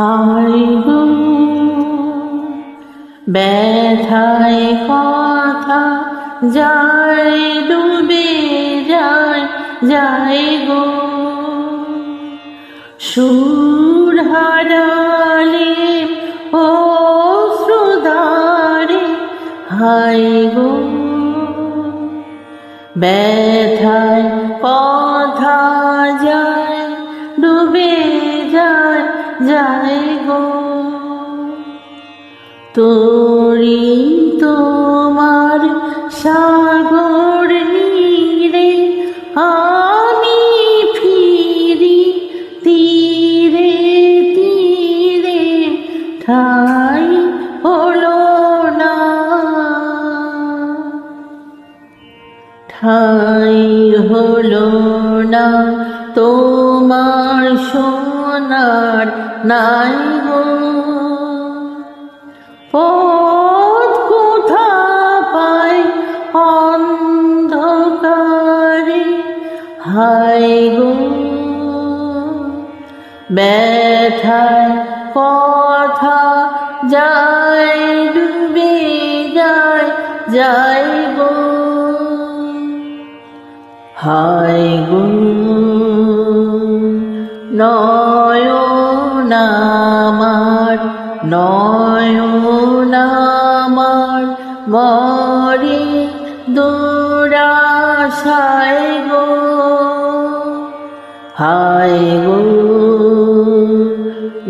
হায় গো। ব্যথায় কথা যায়, ডুবে যায় যায় গো। সুর হারালে, ও শ্রুদারে হায় গো। ব্যথায় কথা যায়, ডুবে যায় গো তোরি তোমার সাগর নীরে আমি ফিরি তীরে তীরে, ঠাই হলো না। ঠাই হলো না তোমার সোনার নাই গো। পথ কোথা পাই অন্ধকারে? হায় গো। ব্যথায় কথা যায়, ডুবে যায় যায় গো। হায় গো। নয়নামার নয়নামার মরে দুরাশায় গো। হায় গো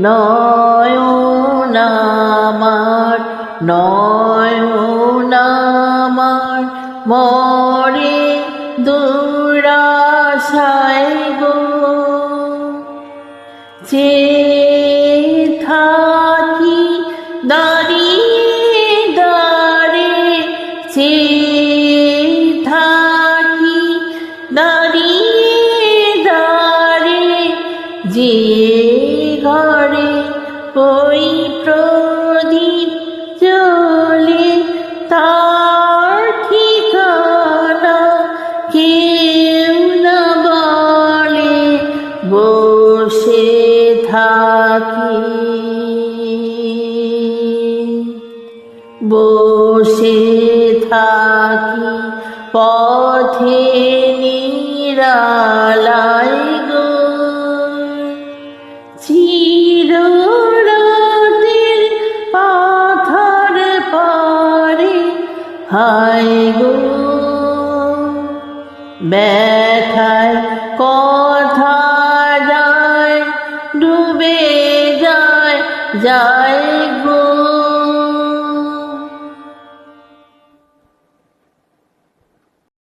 নয়নামার নয়নামার মরে দুরাশায় গো। যে থাকি দাঁড়িয়ে দাঁড়ে যে থাকি দাঁড়িয়ে দাঁড়ে যে ঘরে ওই প্রদীপ বসে থাকি পথে নিরালাই গো। হায় গো। ব্যথায় কথা যায় ডুবে যায় যায় গো